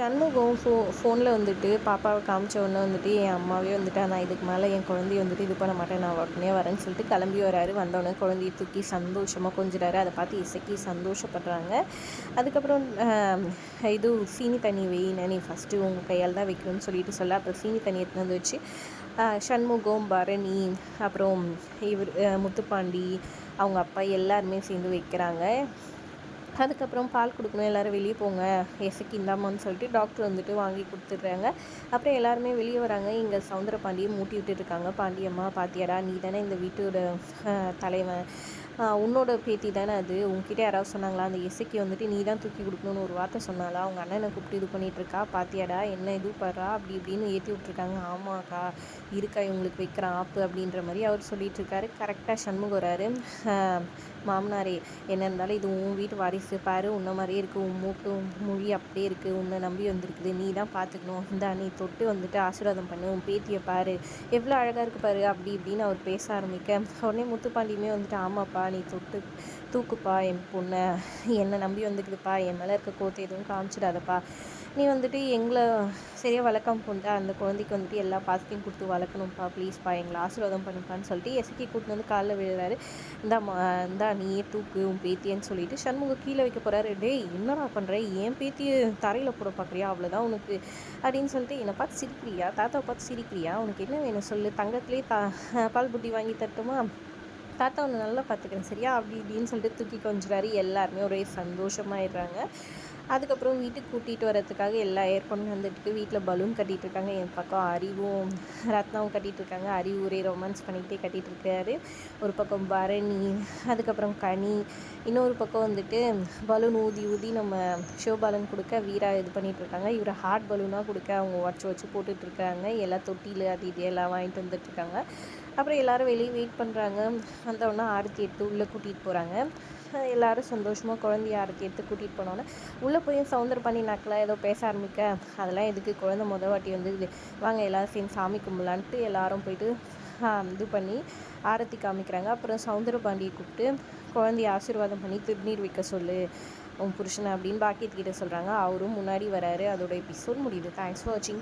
சண்முகம் ஃபோ ஃபோனில் வந்துட்டு பாப்பாவை காமிச்ச உடனே வந்துட்டு என் அம்மாவே வந்துட்டு நான் இதுக்கு மேலே என் குழந்தைய வந்துட்டு இது பண்ண மாட்டேன். நான் உடனே வரேன்னு சொல்லிட்டு கிளம்பி வராரு. வந்தோடனே குழந்தைய தூக்கி சந்தோஷமாக கொஞ்சிறாரு. அதை பார்த்து இசைக்கி சந்தோஷப்படுறாங்க. அதுக்கப்புறம் இது சீனி தண்ணி வெயின்னு நீ ஃபஸ்ட்டு உங்கள் கையால் தான் வைக்கணும்னு சொல்லிட்டு சொல்ல. அப்புறம் சீனி தண்ணி எடுத்து வந்து வச்சு சண்முகம் பரணி அப்புறம் இவர் முத்துப்பாண்டி அவங்க அப்பா எல்லாருமே சேர்ந்து வைக்கிறாங்க. அதுக்கப்புறம் பால் கொடுக்கணும். எல்லோரும் வெளியே போங்க. எசைக்கு இந்தாமான்னு சொல்லிட்டு டாக்டர் வந்துட்டு வாங்கி கொடுத்துட்றாங்க. அப்புறம் எல்லாருமே வெளியே வராங்க. இங்கே சவுந்தர பாண்டியை மூட்டி விட்டுட்டு இருக்காங்க. பாண்டியம்மா பாத்தியாடா நீ தானே இந்த வீட்டோட தலைவன். உன்னோட பேத்தி தானே அது? உங்ககிட்ட யாராவது சொன்னாங்களா? அந்த இசைக்கு வந்துட்டு நீ தான் தூக்கி கொடுக்கணும்னு ஒரு வார்த்தை சொன்னாலா அவங்க அண்ணனை கூப்பிட்டு இது பண்ணிட்டு இருக்கா பாத்தியாடா? என்ன இது? படுறா அப்படி இப்படின்னு ஏற்றி விட்ருக்காங்க ஆமாக்கா இருக்கா இவங்களுக்கு வைக்கிறான் ஆப்பு அப்படின்ற மாதிரி அவர் சொல்லிட்டு இருக்காரு கரெக்டாக சண்முகம் வராரு. மாமனாரே என்ன இருந்தாலும் இது உன் வீட்டு வாரிசு. பாரு உன்ன மாதிரியே இருக்குது உன் மூக்கு மொழி அப்படியே இருக்குது உன்னை நம்பி வந்திருக்குது. நீ தான் பார்த்துக்கணும் இந்தா நீ தொட்டு வந்துட்டு ஆசீர்வாதம் பண்ணு. உன் பேத்தியை பாரு. எவ்வளோ அழகாக இருக்கு பாரு. அப்படி இப்படின்னு அவர் பேச ஆரம்பிக்க. உடனே முத்துப்பாண்டியுமே வந்துட்டு ஆமாப்பா நீ தொட்டு தூக்குப்பா என் பொண்ணை. என்னை நம்பி வந்துக்குதுப்பா. என் மேலே இருக்க கோத்தை எதுவும் காமிச்சிடாதப்பா. நீ வந்துட்டு எங்களை சரியாக வளர்க்காம போண்டா அந்த குழந்தைக்கு வந்துட்டு எல்லா பாசத்தையும் கொடுத்து வளர்க்கணும்ப்பா. ப்ளீஸ்ப்பா எங்களை ஆசீர்வாதம் பண்ணுப்பான்னு சொல்லிட்டு எசக்கி கூட்டின்னு வந்து காலில் விழுறாரு. இந்தாம்மா இந்தா நீயே தூக்கு உன் பேத்தியன்னு சொல்லிட்டு சண்முகம் கீழே வைக்க போகிறாரு டேய் என்னடா பண்ணுற என் பேத்தியை தரையில் போட பார்க்குறியா அவ்வளோதான் உனக்கு. அப்படின்னு சொல்லிட்டு என்னை பார்த்து சிரிக்கிறியா? தாத்தாவை பார்த்து சிரிக்கிறியா? உனக்கு என்ன வேணும் சொல்லு? தங்கத்துலேயே தா பால் புட்டி வாங்கி தரட்டுமா? தாத்தா ஒன்று நல்லா பார்த்துக்கிறேன் சரியா? அப்படி இப்படின்னு சொல்லிட்டு தூக்கி கொஞ்சிறாரு எல்லாருமே ஒரே சந்தோஷமாயிடுறாங்க. அதுக்கப்புறம் வீட்டுக்கு கூட்டிகிட்டு வரதுக்காக எல்லா ஏற்பாடும் வந்துட்டு வீட்டில் பலூன் கட்டிகிட்டு இருக்காங்க என் பக்கம் அறிவும் ரத்னாவும் கட்டிகிட்டு இருக்காங்க அறிவு ஒரே ரொமான்ஸ் பண்ணிக்கிட்டே கட்டிகிட்டு இருக்காரு ஒரு பக்கம் பரணி அதுக்கப்புறம் கனி. இன்னொரு பக்கம் வந்துட்டு பலூன் ஊதி ஊதி நம்ம ஷோபாலன் கொடுக்க வீரா இது பண்ணிகிட்ருக்காங்க இருக்காங்க இவர் ஹார்ட் பலூனாக கொடுக்க அவங்க உடச்சி வச்சு போட்டுட்ருக்காங்க இருக்காங்க எல்லாம் தொட்டியில் அது இது எல்லாம் வாங்கிட்டு வந்துட்டுருக்காங்க. அப்புறம் எல்லோரும் வெளியே வெயிட் பண்ணுறாங்க வந்தவுடனே ஆரத்தி எடுத்து உள்ளே கூட்டிகிட்டு போகிறாங்க எல்லோரும் சந்தோஷமாக குழந்தைய ஆரத்தி எடுத்து கூட்டிகிட்டு போனோன்னே உள்ளே போய் சவுந்தர பண்ணி ஏதோ பேச ஆரம்பிக்க அதெல்லாம் எதுக்கு? குழந்தை முத வாட்டி வந்து இது வாங்க எல்லோரும் சேர்ந்து சாமி கும்பலான்ட்டு எல்லாரும் போயிட்டு இது பண்ணி ஆரத்தி காமிக்கிறாங்க. அப்புறம் சவுந்தர பாண்டியை கூப்பிட்டு குழந்தைய ஆசீர்வாதம் பண்ணி திருநீர் வைக்க சொல்லு உன் புருஷனை அப்படின்னு பாக்கியத்துக்கிட்ட சொல்கிறாங்க அவரும் முன்னாடி வராரு. அதோட எபிசோட் முடியுது. தேங்க்ஸ் ஃபார் வாட்சிங்